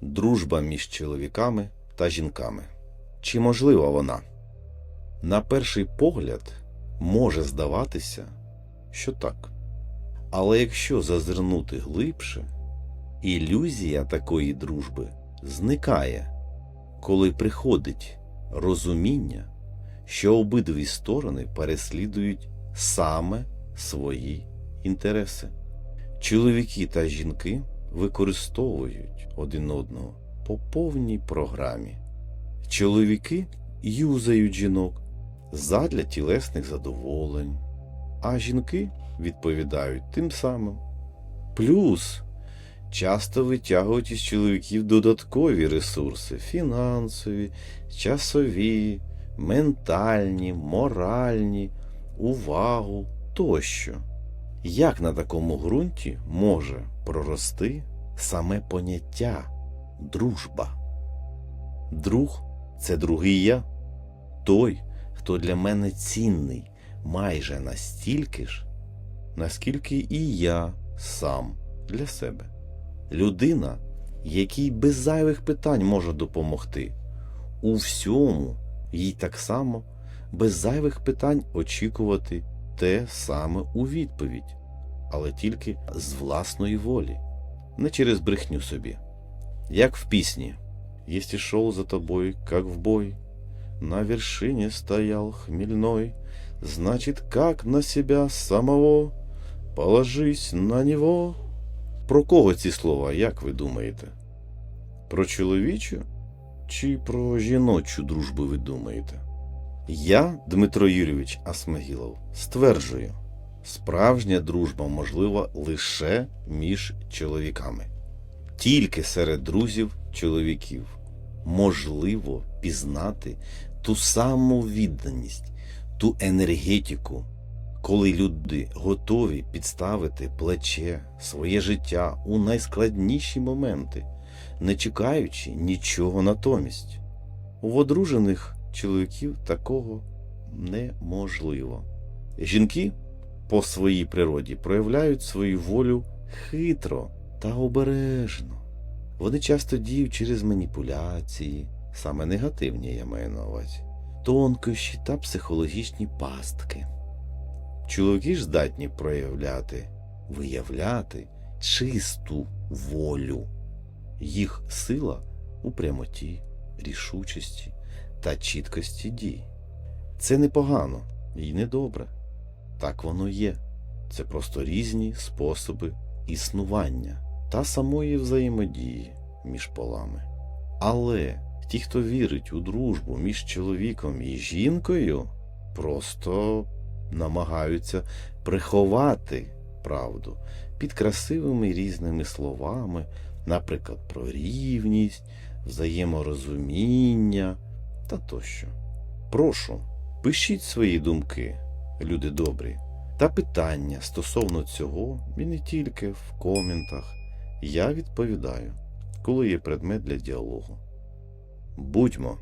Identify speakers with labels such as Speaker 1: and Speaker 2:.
Speaker 1: Дружба між чоловіками та жінками. Чи можлива вона? На перший погляд може здаватися, що так. Але якщо зазирнути глибше, ілюзія такої дружби зникає, коли приходить розуміння, що обидві сторони переслідують саме свої інтереси. Чоловіки та жінки використовують один одного по повній програмі. Чоловіки юзають жінок задля тілесних задоволень, а жінки відповідають тим самим. Плюс часто витягують із чоловіків додаткові ресурси фінансові, часові, ментальні, моральні, увагу тощо. Як на такому ґрунті може прорости саме поняття дружба? Друг це другий я, той, хто для мене цінний майже настільки ж, наскільки і я сам для себе. Людина, якій без зайвих питань може допомогти. У всьому їй так само без зайвих питань очікувати те саме у відповідь, але тільки з власної волі, не через брехню собі. Як в пісні «Если шел за тобой, как в бой, на вершине стоял хмельной, значит, как на себя самого, положись на него». Про кого ці слова, як ви думаєте? Про чоловічу чи про жіночу дружбу ви думаєте? Я, Дмитро Юрійович Асмагілов, стверджую, справжня дружба можлива лише між чоловіками. Тільки серед друзів чоловіків можливо пізнати ту саму відданість, ту енергетику, коли люди готові підставити плече, своє життя у найскладніші моменти, не чекаючи нічого натомість. У одружених чоловіків такого неможливо. Жінки по своїй природі проявляють свою волю хитро та обережно. Вони часто діють через маніпуляції, саме негативні я маю на увазі, тонкощі та психологічні пастки. Чоловіки ж здатні проявляти, виявляти чисту волю. Їх сила у прямоті, рішучості та чіткості дій. Це непогано і недобре. Так воно є. Це просто різні способи існування та самої взаємодії між полами. Але ті, хто вірить у дружбу між чоловіком і жінкою, просто намагаються приховати правду під красивими різними словами, наприклад, про рівність, взаєморозуміння та тощо. Прошу, пишіть свої думки, люди добрі, та питання стосовно цього і не тільки в коментах. Я відповідаю, коли є предмет для діалогу. Будьмо